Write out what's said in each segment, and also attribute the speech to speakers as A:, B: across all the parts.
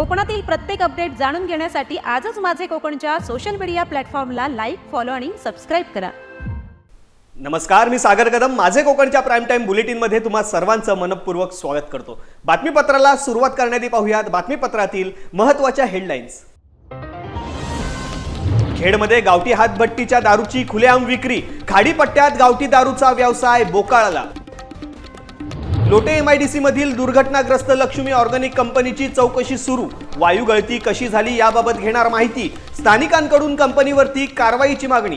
A: कोकणातील प्रत्येक अपडेट जाणून घेण्यासाठी आजच माझे कोकणच्या सोशल मीडिया प्लॅटफॉर्मला लाईक फॉलो आणि सबस्क्राईब करा.
B: नमस्कार मी सागर कदम. माझे कोकणच्या प्राईम टाईम बुलेटिनमध्ये तुम्हा सर्वांचं मनपूर्वक स्वागत करतो. बातमीपत्राला सुरुवात करण्याआधी पाहूयात. बातमीपत्रातील महत्त्वाच्या हेडलाईन्स खेडमध्ये गावठी हातभट्टीच्या दारूची खुलेआम विक्री. खाडीपट्ट्यात गावठी दारूचा व्यवसाय बोकाळला. लोटे एम आय डी मधील दुर्घटनाग्रस्त लक्ष्मी ऑर्गॅनिक कंपनीची चौकशी सुरू. वायू गळती कशी झाली याबाबत घेणार माहिती स्थानिकांकडून कंपनीवरती कारवाईची मागणी.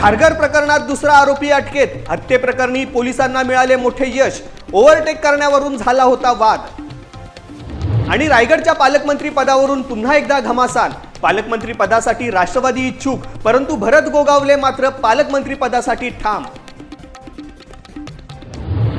B: खारघर प्रकरणात दुसरा आरोपी अटकेत. हत्येप्रकरणी पोलिसांना मिळाले मोठे यश. ओव्हरटेक करण्यावरून झाला होता वाद. आणि रायगडच्या पालकमंत्री पदावरून पुन्हा एकदा घमासान. पालकमंत्री पदासाठी राष्ट्रवादी इच्छुक परंतु भरत गोगावले मात्र पालकमंत्री पदासाठी ठाम.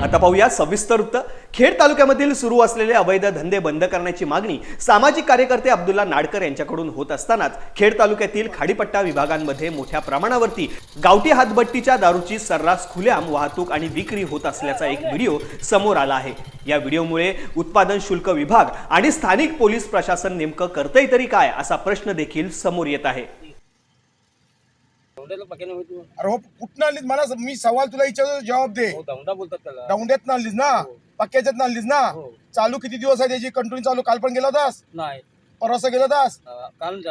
B: आता पाहूया सविस्तर वृत्त. खेड तालुक्यामधील सुरू असलेले अवैध धंदे बंद करण्याची मागणी सामाजिक कार्यकर्ते अब्दुल्ला नाडकर यांच्याकडून होत असतानाच खेड तालुक्यातील खाडीपट्टा विभागांमध्ये मोठ्या प्रमाणावरती गावठी हातभट्टीच्या दारूची सर्रास खुल्याम वाहतूक आणि विक्री होत असल्याचा एक व्हिडिओ समोर आला आहे. या व्हिडिओमुळे उत्पादन शुल्क विभाग आणि स्थानिक पोलीस प्रशासन नेमकं करतंय तरी काय असा प्रश्न देखील समोर येत आहे.
C: अरे हो कुठनं आणलीस? मला स- मी सवाल तुला विचारतो जवाब दे.
D: हो दौंडा बोलतात त्याला.
C: दौंड्यात आणलीस ना? पक्क्याच्यात आणलीस ना?
D: हो.
C: चालू किती दिवस आहे त्याची? कंटिन्यू चालू? काल पण गेला होतास?
D: नाही.
C: परवासा गेला होतास?
D: अं, काल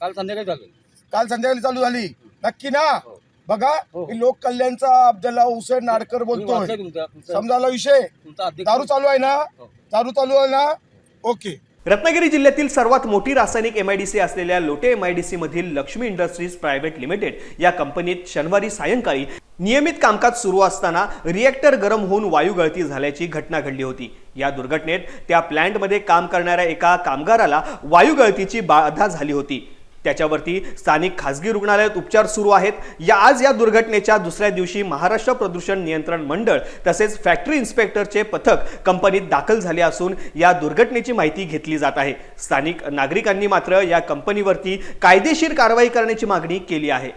D: काल संध्याकाळी झालं.
C: काल संध्याकाळी चालू झाली. नक्की ना?
D: हो.
C: बघा
D: हो.
C: मी लोक कल्याणचा अब्दुल्ला हुसेन नाडकर
D: मी
C: बोलतोय.
D: वाचलंय तुमचा तुमचा-
C: समजायला विषय?
D: तुमचा अध्यक्ष
C: दारू चालू आहे ना?
D: हो.
C: दारू चालू आहे ना? ओके.
B: रत्नागिरी जिल्ह्यातील सर्वात मोठी रासायनिक एमआयडीसी असलेल्या लोटे एमआयडीसी मधील लक्ष्मी इंडस्ट्रीज प्रायव्हेट लिमिटेड या कंपनीत शनिवारी सायंकाळी नियमित कामकाज सुरू असताना रिएक्टर गरम होऊन वायू गळती झाल्याची घटना घडली होती. या दुर्घटनेत त्या प्लॅन्टमध्ये काम करणाऱ्या एका कामगाराला वायू गळतीची बाधा झाली होती. त्याच्यावरती स्थानिक खासगी रुग्णालयात उपचार सुरू आहेत. या आज या दुर्घटनेच्या दुसऱ्या दिवशी महाराष्ट्र प्रदूषण नियंत्रण मंडळ तसेच फॅक्टरी इन्स्पेक्टरचे पथक कंपनीत दाखल झाले असून या दुर्घटनेची माहिती घेतली जात आहे. स्थानिक नागरिकांनी मात्र या कंपनीवरती कायदेशीर कारवाई करण्याची मागणी केली आहे.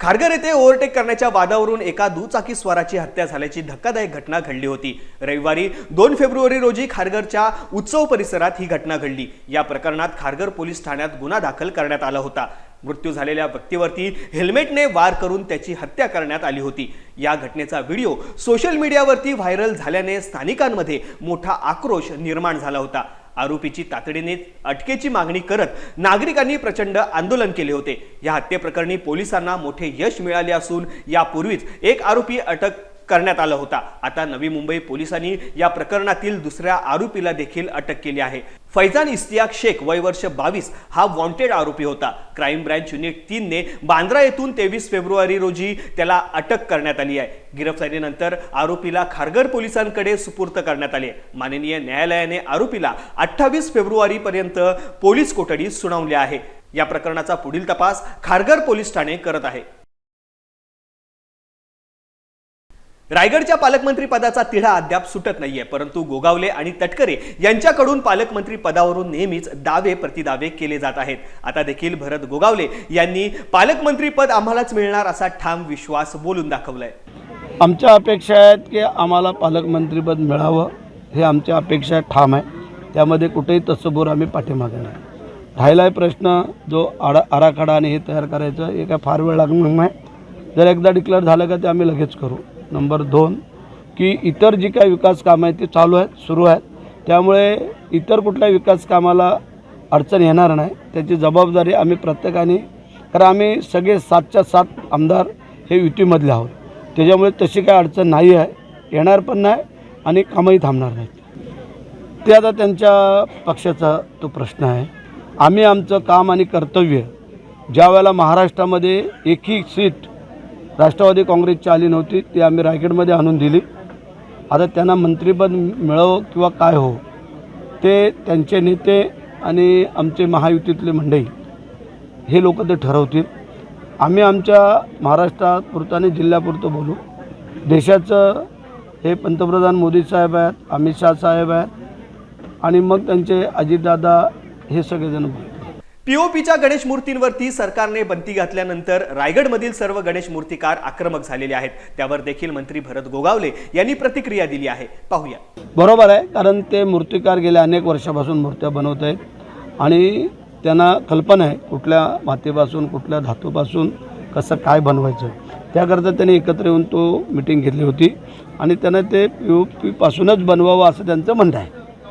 B: खारघर येथे ओव्हरटेक करण्याच्या वादावरून एका दुचाकी स्वाराची हत्या झाल्याची धक्कादायक घटना घडली होती. रविवारी दोन फेब्रुवारी रोजी खारघरच्या उत्सव परिसरात ही घटना घडली. या प्रकरणात खारघर पोलीस ठाण्यात गुन्हा दाखल करण्यात आला होता. मृत्यू झालेल्या व्यक्तीवरती हेल्मेटने वार करून त्याची हत्या करण्यात आली होती. या घटनेचा व्हिडिओ सोशल मीडियावरती व्हायरल झाल्याने स्थानिकांमध्ये मोठा आक्रोश निर्माण झाला होता. आरोपीची तातडीने अटकेची मागणी करत नागरिकांनी प्रचंड आंदोलन केले होते. या हत्येप्रकरणी पोलिसांना मोठे यश मिळाले असून यापूर्वीच एक आरोपी अटक करण्यात आला होता. आता नवी मुंबई पोलिसांनी या प्रकरणातील दुसऱ्या आरोपीला देखील अटक केली आहे. फैजान इस्तियाक शेख वय वर्ष बावीस हा वॉन्टेड आरोपी होता. क्राईम ब्रँच युनिट तीनने बांद्रा येथून तेवीस फेब्रुवारी रोजी त्याला अटक करण्यात आली आहे. गिरफ्तारीनंतर आरोपीला खारघर पोलिसांकडे सुपूर्त करण्यात आले माननीय न्यायालयाने आरोपीला अठ्ठावीस फेब्रुवारीपर्यंत पोलीस कोठडी सुनावली आहे. या प्रकरणाचा पुढील तपास खारघर पोलीस ठाणे करत आहे. रायगडच्या पालकमंत्री पदाचा तिढा अद्याप सुटत नाहीये परंतु गोगावले आणि तटकरे यांच्याकडून पालकमंत्री पदावरून नेहमीच दावे प्रतिदावे केले जात आहेत. आता देखील भरत गोगावले यांनी पालकमंत्री पद आम्हालाच मिळणार असा ठाम विश्वास बोलून दाखवलाय.
E: आमच्या अपेक्षा आहेत की आम्हाला पालकमंत्रीपद मिळावं हे आमच्या अपेक्षा ठाम आहे. त्यामध्ये कुठेही तसबोर आम्ही पाठीमागे नाही. राहिला प्रश्न जो आडा आराखडा आणि हे तयार करायचं हे काय फार वेळ लागणार नाही. जर एकदा डिक्लेअर झालं का ते आम्ही लगेच करू. नंबर दोन की इतर जी काही विकास कामं आहेत ती चालू आहेत सुरू आहेत. त्यामुळे इतर कुठल्या विकास कामाला अडचण येणार नाही. त्याची जबाबदारी आम्ही प्रत्येकाने कारण आम्ही सगळे सातच्या सात आमदार हे युतीमधले आहोत. त्याच्यामुळे तशी काय अडचण नाही आहे. येणार पण नाही आणि कामही थांबणार नाहीत. ते आता त्यांच्या पक्षाचा तो प्रश्न आहे. आम्ही आमचं काम आणि कर्तव्य ज्या वेळेला महाराष्ट्रामध्ये एकही सीट राष्ट्रवादी काँग्रेसची आली नव्हती ती आम्ही रायगडमध्ये आणून दिली. आता त्यांना मंत्रीपद मिळव किंवा काय हो ते त्यांचे नेते आणि आमचे महायुतीतले मंडळी हे लोक ते ठरवतील. आम्ही आमच्या महाराष्ट्रापुरतं आणि जिल्ह्यापुरतं बोलू. देशाचं हे पंतप्रधान मोदी साहेब आहेत अमित शाह साहेब आहेत आणि मग त्यांचे अजितदादा हे सगळेजण बोलू.
B: पीओपीच्या गणेश मूर्तींवरती सरकारने बंदी घातल्यानंतर रायगडमधील सर्व गणेश मूर्तिकार आक्रमक झालेले आहेत. त्यावर देखील मंत्री भरत गोगावले यांनी प्रतिक्रिया दिली आहे. पाहूया.
E: बरोबर आहे कारण ते मूर्तिकार गेल्या अनेक वर्षापासून मूर्त्या बनवत आहेत आणि त्यांना कल्पना आहे कुठल्या मातीपासून कुठल्या धातूपासून कसं काय बनवायचं. त्याकरता त्यांनी एकत्र येऊन तो मिटिंग घेतली होती आणि त्यांना ते पी ओ पीपासूनच बनवावं असं त्यांचं म्हणणं आहे.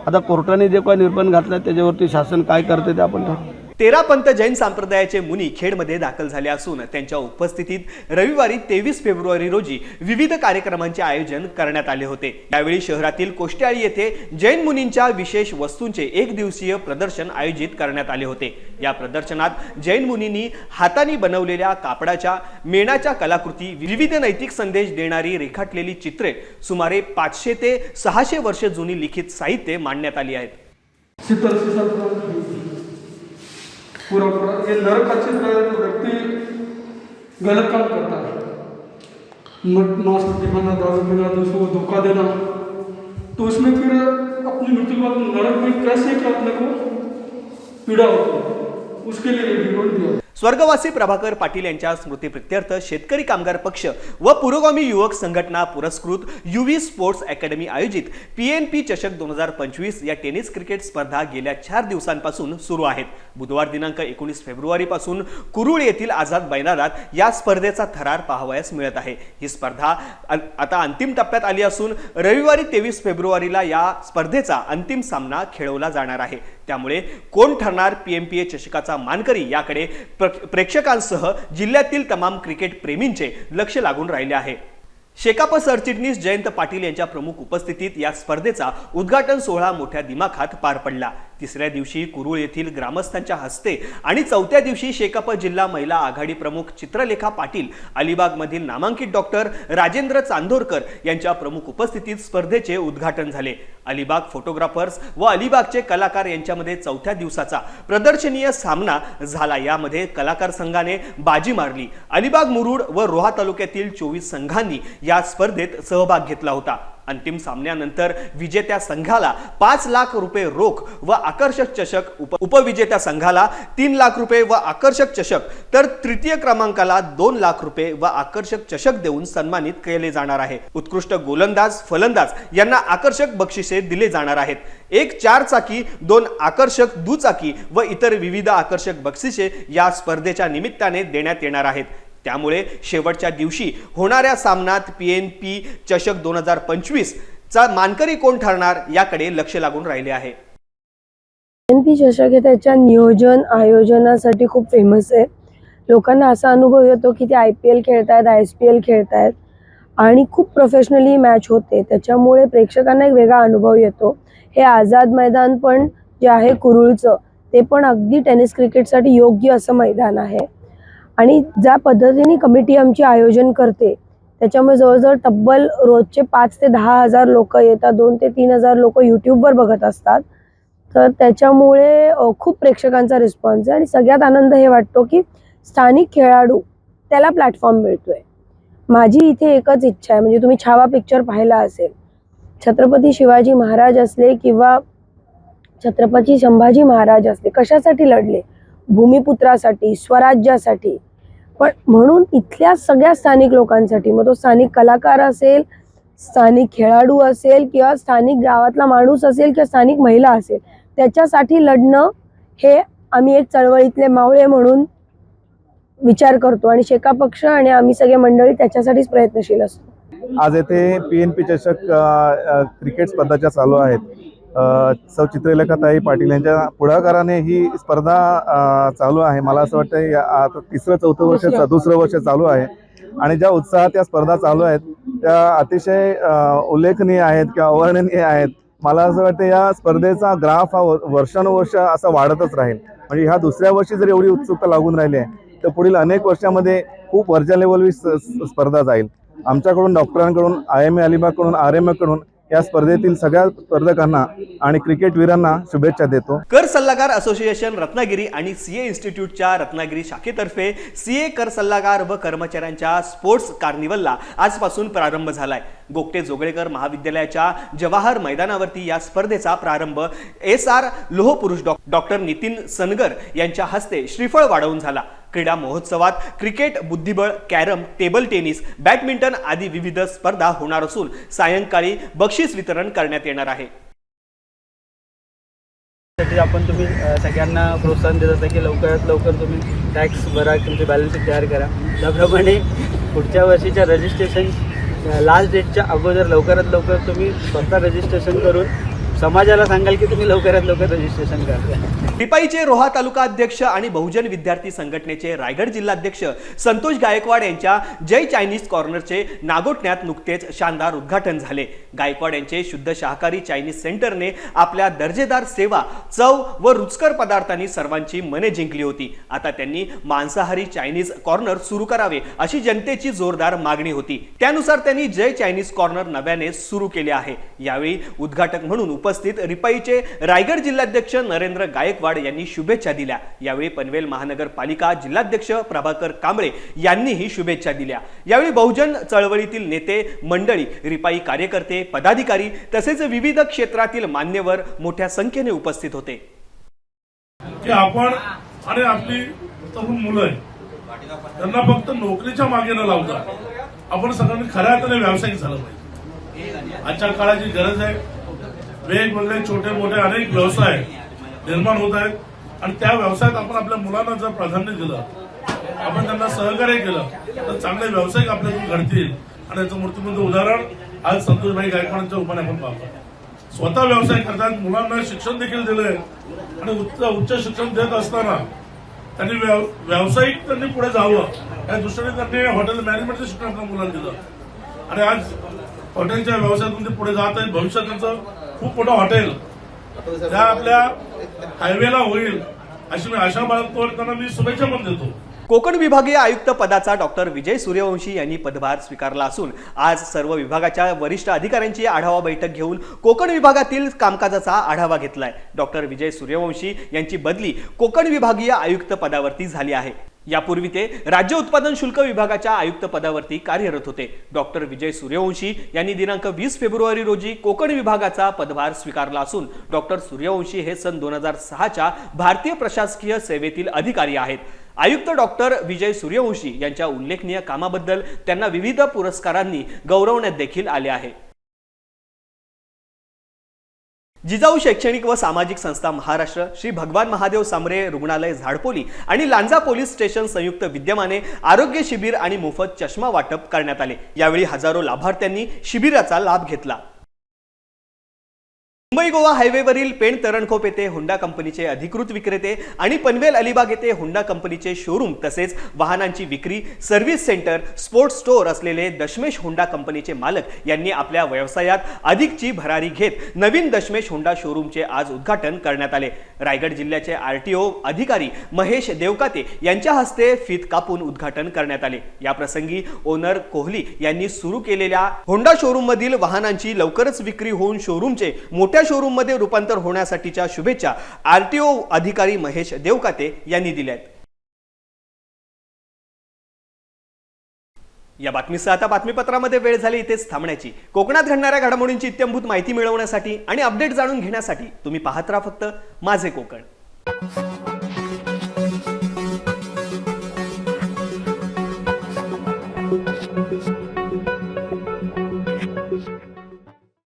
E: आता कोर्टाने जे काही निर्बंध घातला त्याच्यावरती शासन काय करते ते आपण ठरवू.
B: तेरा पंत जैन संप्रदायाचे मुनी खेडमध्ये दाखल झाले असून त्यांच्या उपस्थितीत रविवारी तेवीस फेब्रुवारी रोजी विविध कार्यक्रमांचे आयोजन करण्यात आले होते. यावेळी शहरातील कोष्ट्याळी येथे जैन मुनींच्या विशेष वस्तूंचे एक दिवसीय प्रदर्शन आयोजित करण्यात आले होते. या प्रदर्शनात जैन मुनींनी हाताने बनवलेल्या कापडाच्या मेणाच्या कलाकृती विविध नैतिक संदेश देणारी रेखाटलेली चित्रे सुमारे पाचशे ते सहाशे वर्ष जुनी लिखित साहित्य मांडण्यात आली आहेत.
F: पूरा पूरा ये नरक चित्र व्यक्ति गलत काम करता है। मांस दिखाना दारू पीना, दूसरों को धोखा देना। तो उसमें फिर अपनी मृत्यु के बाद नरक में कैसे क्या अपने को पीड़ा होती है, उसके लिए ये दिया।
B: स्वर्गवासी प्रभाकर पाटील यांच्या स्मृतीप्रित्यर्थ शेतकरी कामगार पक्ष व पुरोगामी युवक संघटना पुरस्कृत युवी स्पोर्ट्स अकॅडमी आयोजित पी एन पी चषक दोन हजार पंचवीस या टेनिस क्रिकेट स्पर्धा गेल्या चार दिवसांपासून सुरू आहेत. बुधवार दिनांक एकोणीस फेब्रुवारीपासून कुरुळ येथील आझाद मैदानात या स्पर्धेचा थरार पाहावयास मिळत आहे. ही स्पर्धा आता अंतिम टप्प्यात आली असून रविवारी तेवीस फेब्रुवारीला या स्पर्धेचा अंतिम सामना खेळवला जाणार आहे. त्यामुळे कोण ठरणार पीएमपीए चषकाचा मानकरी याकडे प्र- प्रेक्षकांसह जिल्ह्यातील तमाम क्रिकेट प्रेमींचे लक्ष लागून राहिले आहे. शेकाप सरचिटणीस जयंत पाटील यांच्या प्रमुख उपस्थितीत या स्पर्धेचा उद्घाटन सोहळा मोठ्या दिमाखात पार पडला. तिसऱ्या दिवशी कुरुळ येथील ग्रामस्थांच्या हस्ते आणि चौथ्या दिवशी शेकाप जिल्हा महिला आघाडी प्रमुख चित्रलेखा पाटील अलिबागमधील नामांकित डॉक्टर राजेंद्र चांदोरकर यांच्या प्रमुख उपस्थितीत स्पर्धेचे उद्घाटन झाले. अलिबाग फोटोग्राफर्स व अलिबागचे कलाकार यांच्यामध्ये चौथ्या दिवसाचा प्रदर्शनीय सामना झाला. यामध्ये कलाकार संघाने बाजी मारली. अलिबाग मुरुड व रोहा तालुक्यातील चोवीस संघांनी या स्पर्धेत सहभाग घेतला होता. अंतिम सामन्यानंतर विजेत्या संघाला पाच लाख रुपये रोख व आकर्षक चषक उप उपविजेत्या संघाला तीन लाख रुपये व आकर्षक चषक तर तृतीय क्रमांकाला दोन लाख रुपये व आकर्षक चषक देऊन सन्मानित केले जाणार आहे. उत्कृष्ट गोलंदाज फलंदाज यांना आकर्षक बक्षिसे दिले जाणार आहेत. एक चार चाकी दोन आकर्षक दुचाकी व इतर विविध आकर्षक बक्षिसे या स्पर्धेच्या निमित्ताने देण्यात येणार आहेत. त्यामुळे शेवटच्या दिवशी होणाऱ्या सामन्यात पी एन पी चषक दोन हजार पंचवीस चा मानकरी कोण ठरणार याकडे लक्ष लागून राहिले आहे.
G: एन पी चषक हे त्याच्या नियोजन आयोजनासाठी खूप फेमस आहे. लोकांना असा अनुभव येतो की ते आय पी एल खेळतायत आय एस पी एल खेळतायत आणि खूप प्रोफेशनली मॅच होते. त्याच्यामुळे प्रेक्षकांना एक वेगळा अनुभव येतो. हे आझाद मैदान पण जे आहे कुरुळचं ते पण अगदी टेनिस क्रिकेटसाठी योग्य असं मैदान आहे. आणि ज्या पद्धतीने कमिटी आमची आयोजन करते त्याच्यामुळे जवळजवळ तब्बल रोजचे पाच ते दहा हजार लोक येतात दोन ते तीन हजार लोक यूट्यूबवर बघत असतात. तर त्याच्यामुळे खूप प्रेक्षकांचा रिस्पॉन्स आहे आणि सगळ्यात आनंद हे वाटतो की स्थानिक खेळाडू त्याला प्लॅटफॉर्म मिळतोय. माझी इथे एकच इच्छा आहे म्हणजे तुम्ही छावा पिक्चर पाहिला असेल छत्रपती शिवाजी महाराज असले किंवा छत्रपती संभाजी महाराज असले कशासाठी लढले? भूमिपुत्रासाठी स्वराज्यासाठी. पण म्हणून इथल्या सगळ्या स्थानिक लोकांसाठी मग तो स्थानिक कलाकार असेल स्थानिक खेळाडू असेल किंवा स्थानिक गावातला माणूस असेल किंवा स्थानिक महिला असेल त्याच्यासाठी लढणं हे आम्ही एक चळवळीतले मावळे म्हणून विचार करतो आणि शेका पक्ष आणि आम्ही सगळे मंडळी त्याच्यासाठीच प्रयत्नशील असतो.
H: आज येथे पी एन पी चषक क्रिकेट स्पर्धा ज्या चालू आहेत सौ चित्रलेखाताई पाटील यांच्या पुढाकाराने ही स्पर्धा चालू आहे. मला असं वाटतं या आता तिसरं चौथं वर्ष दुसरं. वर्ष चालू आहे. आणि ज्या उत्साहात या स्पर्धा चालू आहेत त्या अतिशय उल्लेखनीय आहेत किंवा अवर्णनीय आहेत. मला असं वाटतं या स्पर्धेचा ग्राफ हा व- वर्षानुवर्ष असा वाढतच राहील. म्हणजे ह्या दुसऱ्या वर्षी जर एवढी उत्सुकता लागून राहिली आहे तर पुढील अनेक वर्षामध्ये खूप वरच्या लेवलवी स्पर्धा जाईल. आमच्याकडून डॉक्टरांकडून आय एम ए अलिबागकडून आर एम एकडून या स्पर्धेतील सगळ्या स्पर्धकांना आणि क्रिकेटवीरांना शुभेच्छा देतो.
B: कर सल्लागार असोसिएशन रत्नागिरी आणि सीए इन्स्टिट्यूटच्या रत्नागिरी शाखेतर्फे सीए कर सल्लागार व कर्मचाऱ्यांच्या स्पोर्ट्स कार्निवलला आजपासून प्रारंभ झालाय. गोगटे जोगळेकर महाविद्यालयाच्या जवाहर मैदानावरती या स्पर्धेचा प्रारंभ एस आर लोहपुरुष डॉ डॉक्टर नितीन सनगर यांच्या हस्ते श्रीफळ वाढवून झाला. क्रीडा महोत्सवात क्रिकेट बुद्धिबळ कॅरम टेबल टेनिस बॅडमिंटन आदी विविध स्पर्धा होणार असून सायंकाळी बक्षीस वितरण करण्यात येणार आहे.
D: साठी आपण तुम्ही सगळ्यांना प्रोत्साहन देत असता की लवकरात लवकर तुम्ही टॅक्स भरा तुमची बॅलन्स तयार करा. त्याप्रमाणे पुढच्या वर्षीच्या रजिस्ट्रेशन लास्ट डेटच्या अगोदर लवकरात लवकर तुम्ही स्वतः रजिस्ट्रेशन करून समाजाला सांगाल की तुम्ही लवकरात लवकर रजिस्ट्रेशन करा.
B: पिपाईचे रोहा तालुका अध्यक्ष आणि बहुजन विद्यार्थी संघटनेचे रायगड जिल्हाध्यक्ष संतोष गायकवाड यांच्या जय चायनीज कॉर्नरचे नागोठण्यात नुकतेच शानदार उद्घाटन झाले. गायकवाड यांचे शुद्ध शाकाहारी चायनीज सेंटरने आपल्या दर्जेदार सेवा चव व रुचकर पदार्थांनी सर्वांची मने जिंकली होती. आता त्यांनी मांसाहारी चायनीज कॉर्नर सुरू करावे अशी जनतेची जोरदार मागणी होती. त्यानुसार त्यांनी जय चायनीज कॉर्नर नव्याने सुरू केले आहे. यावेळी उद्घाटक म्हणून उपस्थित रिपाईचे रायगड जिल्हाध्यक्ष नरेंद्र गायकवाड यांनी शुभेच्छा दिल्या. यावेळी पनवेल महानगरपालिका जिल्हाध्यक्ष प्रभाकर कांबळे यांनीही शुभेच्छा दिल्या. यावेळी बहुजन चळवळीतील नेते मंडळी रिपाई कार्यकर्ते पदाधिकारी तसेच विविध क्षेत्रातील मान्यवर मोठ्या संख्येने उपस्थित होते.
I: की आपण आणि आपली तरुण मुलं त्यांना फक्त नोकरीच्या मागे न लावता आपण सगळ्यांनी खऱ्या अर्थाने व्यावसायिक झालं पाहिजे. आजच्या काळाची गरज आहे वेगवेगळे छोटे मोठे अनेक व्यवसाय निर्माण होत आहेत. आणि त्या व्यवसायात आपण आपल्या मुलांना जर प्राधान्य दिलं आपण त्यांना सहकार्य केलं तर चांगले व्यावसायिक आपल्यातून घडतील. आणि याचं मूर्तिमंत उदाहरण आज संतोषभाई गायकवाडांच्या रूपाने आपण पाहतो. स्वतः व्यवसाय करतात मुलांना शिक्षण देखील दिलंय. आणि उच्च उच्च शिक्षण देत असताना त्यांनी व्यावसायिक त्यांनी पुढे जावं या दृष्टीने त्यांनी हॉटेल मॅनेजमेंटचं शिक्षण आपल्या मुलांना दिलं. आणि आज हॉटेलच्या व्यवसायातून ते पुढे जात आहेत. भविष्यात त्यांचं खूप मोठं हॉटेल. त्या आपल्या हायवेला होईल अशी मी आशा बाळगतो मी शुभेच्छा पण देतो.
B: कोकण विभागीय आयुक्त पदाचा डॉक्टर विजय सूर्यवंशी यांनी पदभार स्वीकारला असून आज सर्व विभागाच्या वरिष्ठ अधिकाऱ्यांची आढावा बैठक घेऊन कोकण विभागातील कामकाजाचा आढावा घेतलाय. डॉक्टर विजय सूर्यवंशी यांची बदली कोकण विभागीय आयुक्त पदावरती झाली आहे. यापूर्वी ते राज्य उत्पादन शुल्क विभागाच्या आयुक्त पदावरती कार्यरत होते. डॉक्टर विजय सूर्यवंशी यांनी दिनांक वीस फेब्रुवारी रोजी कोकण विभागाचा पदभार स्वीकारला असून डॉक्टर सूर्यवंशी हे सन दोन हजार सहाच्या भारतीय प्रशासकीय सेवेतील अधिकारी आहेत. आयुक्त डॉक्टर विजय सूर्यवंशी यांच्या उल्लेखनीय कामाबद्दल त्यांना विविध पुरस्कारांनी गौरवण्यात देखील आले आहे. जिजाऊ शैक्षणिक व सामाजिक संस्था महाराष्ट्र श्री भगवान महादेव सामरे रुग्णालय झाडपोली आणि लांजा पोलीस स्टेशन संयुक्त विद्यमाने आरोग्य शिबिर आणि मोफत चष्मा वाटप करण्यात आले. यावेळी हजारो लाभार्थ्यांनी शिबिराचा लाभ घेतला. मुंबई गोवा हायवेवरील पेण तरणखोप येथे होंडा कंपनीचे अधिकृत विक्रेते आणि पनवेल अलिबाग येथे होंडा कंपनीचे शोरूम तसेच वाहनांची विक्री सर्व्हिस सेंटर स्पोर्ट्स स्टोअर असलेले दशमेश होंडा कंपनीचे मालक यांनी आपल्या व्यवसायात अधिकची भरारी घेत नवीन दशमेश होंडा शोरूमचे आज उद्घाटन करण्यात आले. रायगड जिल्ह्याचे आरटीओ अधिकारी महेश देवकाते यांच्या हस्ते फीत कापून उद्घाटन करण्यात आले. याप्रसंगी ओनर कोहली यांनी सुरू केलेल्या होंडा शोरूम मधील वाहनांची लवकरच विक्री होऊन शोरूमचे मोठ्या शोरूममध्ये रूपांतर होण्यासाठीच्या शुभेच्छा आरटीओ अधिकारी महेश देवकाते यांनी दिल्या आहेत या बातमीसह आता बातमीपत्रामध्ये वेळ झाली इथेच थांबण्याची. कोकणात घडणाऱ्या घडामोडींची इत्यंभूत माहिती मिळवण्यासाठी आणि अपडेट जाणून घेण्यासाठी तुम्ही पाहत राहा फक्त माझे कोकण.